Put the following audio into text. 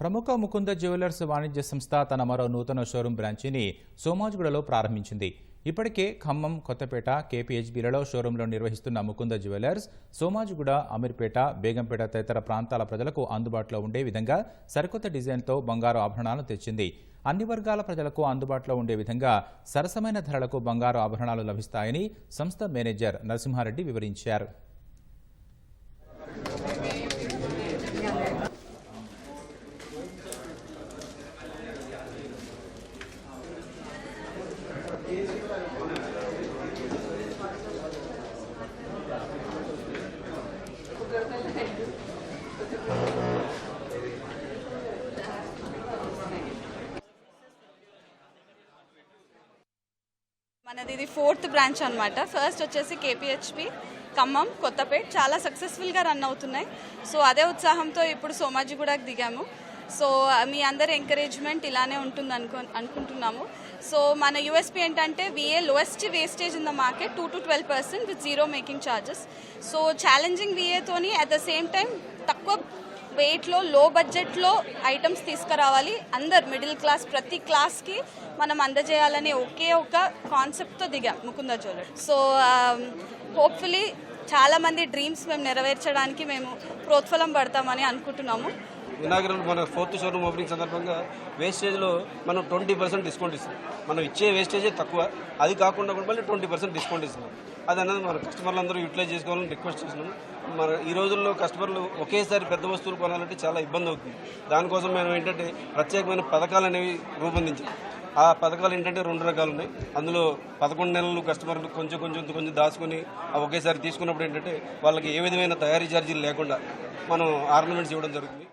ప్రముఖ ముకుంద జ్యువెలర్స్ వాణిజ్య సంస్థ తన మరో నూతన షోరూం బ్రాంచిని సోమాజ్గూడలో ప్రారంభించింది. ఇప్పటికే ఖమ్మం కొత్తపేట కేపీహెచ్బీలలో షోరూంలో నిర్వహిస్తున్న ముకుంద జ్యువెలర్స్ సోమాజిగూడ అమీర్పేట బేగంపేట తదితర ప్రాంతాల ప్రజలకు అందుబాటులో ఉండే విధంగా సరికొత్త డిజైన్తో బంగారు ఆభరణాలను తెచ్చింది. అన్ని వర్గాల ప్రజలకు అందుబాటులో ఉండే విధంగా సరసమైన ధరలకు బంగారు ఆభరణాలు లభిస్తాయని సంస్థ మేనేజర్ నరసింహారెడ్డి వివరించారు. మనది ఇది ఫోర్త్ బ్రాంచ్ అనమాట ఫస్ట్ వచ్చేసి కేపీహెచ్పి ఖమ్మం కొత్తపేట్ చాలా సక్సెస్ఫుల్గా రన్ అవుతున్నాయి. సో అదే ఉత్సాహంతో ఇప్పుడు సోమాజిగూడకు దిగాము. సో మీ అందరి ఎంకరేజ్మెంట్ ఇలానే ఉంటుంది అనుకో అనుకుంటున్నాము. సో మన యూఎస్పీ ఏంటంటే VA lowest wastage in the market two to twelve percent with zero making charges so challenging విఏతోని at the same time తక్కువ వెయిట్లో లో బడ్జెట్లో ఐటమ్స్ తీసుకురావాలి. అందరు మిడిల్ క్లాస్ ప్రతి క్లాస్కి మనం అందజేయాలనే ఒకే ఒక కాన్సెప్ట్తో దిగాం ముకుంద జ్యువెలర్ సో హోప్ఫుల్లీ చాలా మంది డ్రీమ్స్ మేము నెరవేర్చడానికి మేము ప్రోత్ఫలం పడతామని అనుకుంటున్నాము. వినాయకరం మన ఫోర్త్ షోరూమ్ ఓపెనింగ్ సందర్భంగా వేస్టేజ్లో మనం ట్వంటీ పర్సెంట్ డిస్కౌంట్ ఇస్తాం మనం ఇచ్చే వేస్టేజే తక్కువ. అది కాకుండా కూడా మళ్ళీ ట్వంటీ పర్సెంట్ డిస్కౌంట్ ఇస్తున్నాం. అది అనేది మన కస్టమర్లు అందరూ యూటిలైజ్ చేసుకోవాలని రిక్వెస్ట్ చేస్తున్నాం. మన ఈ రోజుల్లో కస్టమర్లు ఒకేసారి పెద్ద వస్తువులు కొనాలంటే చాలా ఇబ్బంది అవుతుంది. దానికోసం మేము ఏంటంటే ప్రత్యేకమైన పథకాలు అనేవి రూపొందించాం. ఆ పథకాలు ఏంటంటే రెండు రకాలు ఉన్నాయి. అందులో పదకొండు నెలలు కస్టమర్లు కొంచెం కొంచెం కొంచెం దాచుకొని ఒకేసారి తీసుకున్నప్పుడు ఏంటంటే వాళ్ళకి ఏ విధమైన తయారీ ఛార్జీలు లేకుండా మనం ఆర్నమెంట్స్ ఇవ్వడం జరుగుతుంది.